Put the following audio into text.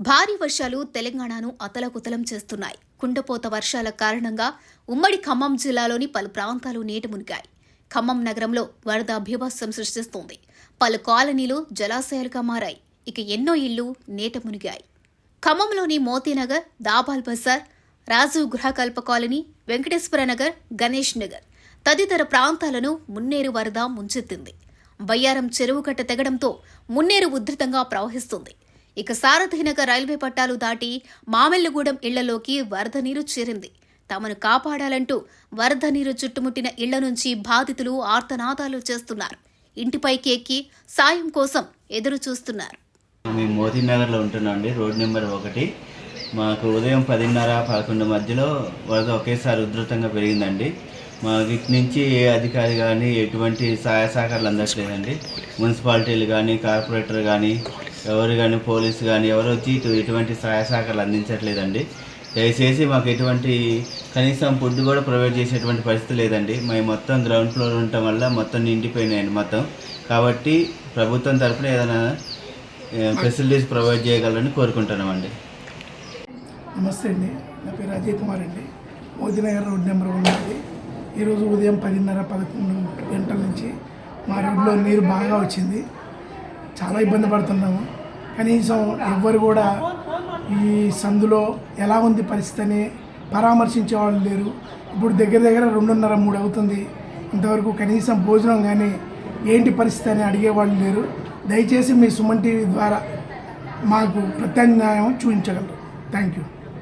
భారీ వర్షాలు తెలంగాణను అతలకుతలం చేస్తున్నాయి. కుండపోత వర్షాల కారణంగా ఉమ్మడి ఖమ్మం జిల్లాలోని పలు ప్రాంతాలు నీట మునిగాయి. ఖమ్మం నగరంలో వరద అభ్యవస్థం సృష్టిస్తోంది. పలు కాలనీలు జలాశయాలుగా మారాయి. ఇక ఎన్నో ఇళ్ళు నీట మునిగాయి. ఖమ్మంలోని మోతీనగర్ దాబాల్ బజార్ రాజు గృహకల్ప కాలనీ వెంకటేశ్వర నగర్ గణేష్ నగర్ తదితర ప్రాంతాలను మున్నేరు వరద ముంచెత్తింది. బయ్యారం చెరువు కట్ట తెగడంతో మున్నేరు ఉధృతంగా ప్రవహిస్తుంది. ఇక సారథినగర్ రైల్వే పట్టాలు దాటి మామెల్లగూడెం ఇళ్ళలోకి వరద నీరు చేరింది. తమను కాపాడాలంటూ వరద నీరు చుట్టుముట్టిన ఇళ్ళ నుంచి బాధితులు ఆర్తనాదాలు చేస్తున్నారు. ఇంటిపైకి ఎక్కి సాయం కోసం ఎదురు చూస్తున్నారు. మేము మోతీ నగర్లో ఉంటున్నాం రోడ్ నెంబర్ ఒకటి. మాకు ఉదయం పదిన్నర పదకొండు మధ్యలో వరద ఒకేసారి ఉధృతంగా పెరిగిందండి. మా వీటి నుంచి ఏ అధికారి కానీ ఎటువంటి సహాయ సహకారాలు అందట్లేదండి. మున్సిపాలిటీలు కానీ కార్పొరేటర్ కానీ ఎవరు కానీ పోలీసు కానీ ఎవరు వచ్చి ఇటు ఎటువంటి సహాయ సహకారాలు అందించట్లేదండి. దయచేసి మాకు ఎటువంటి కనీసం ఫుడ్ కూడా ప్రొవైడ్ చేసేటువంటి పరిస్థితి లేదండి. మేము మొత్తం గ్రౌండ్ ఫ్లోర్ ఉండటం వల్ల మొత్తం నిండిపోయినాయండి మొత్తం. కాబట్టి ప్రభుత్వం తరఫున ఏదైనా ఫెసిలిటీస్ ప్రొవైడ్ చేయగలరని కోరుకుంటున్నామండి. నమస్తే అండి. నా పేరు అజయ్ కుమార్ అండి. మోదీనగర్ రోడ్ నెంబర్ వన్ అండి. ఈరోజు ఉదయం పదిన్నర పదకొండు గంటల నుంచి మా రోడ్లో నీరు బాగా వచ్చింది. చాలా ఇబ్బంది పడుతున్నాము. కనీసం ఎవ్వరు కూడా ఈ సందులో ఎలా ఉంది పరిస్థితి అని పరామర్శించే వాళ్ళు లేరు. ఇప్పుడు దగ్గర దగ్గర రెండున్నర మూడు అవుతుంది. ఇంతవరకు కనీసం భోజనం కానీ ఏంటి పరిస్థితి అని అడిగేవాళ్ళు లేరు. దయచేసి మీ సుమన్ టీవీ ద్వారా మాకు ప్రత్యామ్నాయం చూపించగలరు. Thank you